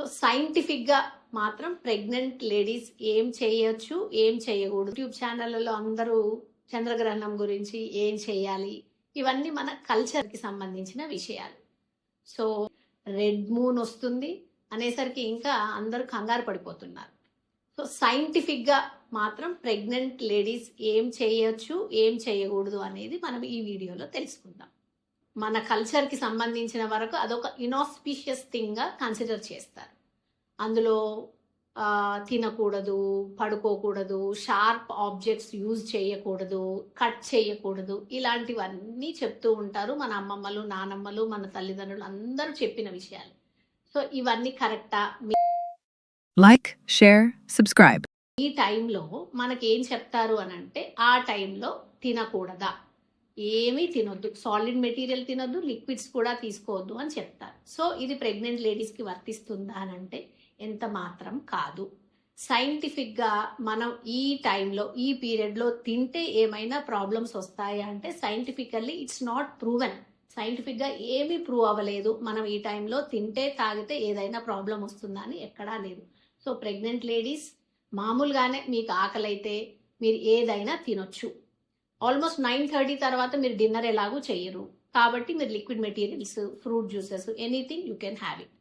So సైంటిఫిక్గా మాత్రం pregnant ladies ఏం చేయొచ్చు ఏం చేయకూడదు. యూట్యూబ్ ఛానళ్ళలో అందరూ చంద్రగ్రహణం గురించి ఏం చేయాలి? ఇవన్నీ మన కల్చర్కి సంబంధించిన విషయాలు. సో రెడ్ మూన్ వస్తుంది అనేసరికి ఇంకా అందరూ కంగారు పడిపోతున్నారు. సో సైంటిఫిక్గా మాత్రం ప్రెగ్నెంట్ లేడీస్ ఏం చేయొచ్చు ఏం చేయకూడదు అనేది మనం ఈ వీడియోలో తెలుసుకుందాం. మన కల్చర్కి సంబంధించిన వరకు అదొక ఇనాస్పిషియస్ థింగ్గా కన్సిడర్ చేస్తారు. అందులో తినకూడదు పడుకోకూడదు షార్ప్ ఆబ్జెక్ట్స్ యూజ్ చేయకూడదు కట్ చేయకూడదు ఇలాంటివన్నీ చెప్తూ ఉంటారు మన అమ్మమ్మలు నానమ్మలు మన తల్లిదండ్రులు అందరూ చెప్పిన విషయాలు. సో ఇవన్నీ కరెక్టా Like, share, subscribe. ఈ టైంలో మనకి ఏం చెప్తారు అని అంటే ఆ టైంలో తినకూడదా? ఏమీ తినొద్దు. సాలిడ్ మెటీరియల్ తినొద్దు లిక్విడ్స్ కూడా తీసుకోవద్దు అని చెప్తారు. సో ఇది ప్రెగ్నెంట్ లేడీస్కి వర్తిస్తుందా అని అంటే ఎంత మాత్రం కాదు. సైంటిఫిక్గా మనం ఈ టైంలో ఈ పీరియడ్లో తింటే ఏమైనా ప్రాబ్లమ్స్ వస్తాయా అంటే సైంటిఫికల్లీ ఇట్స్ నాట్ ప్రూవెన్ సైంటిఫిక్గా ఏమీ ప్రూవ్ అవ్వలేదు. మనం ఈ టైంలో తింటే తాగితే ఏదైనా ప్రాబ్లం వస్తుందా అని ఎక్కడా లేదు. సో ప్రెగ్నెంట్ లేడీస్ మామూలుగానే మీకు ఆకలి అయితే మీరు ఏదైనా తినొచ్చు. ఆల్మోస్ట్ నైన్ థర్టీ తర్వాత మీరు డిన్నర్ ఎలాగూ చేయరు. కాబట్టి మీరు liquid materials fruit juices anything you can have it.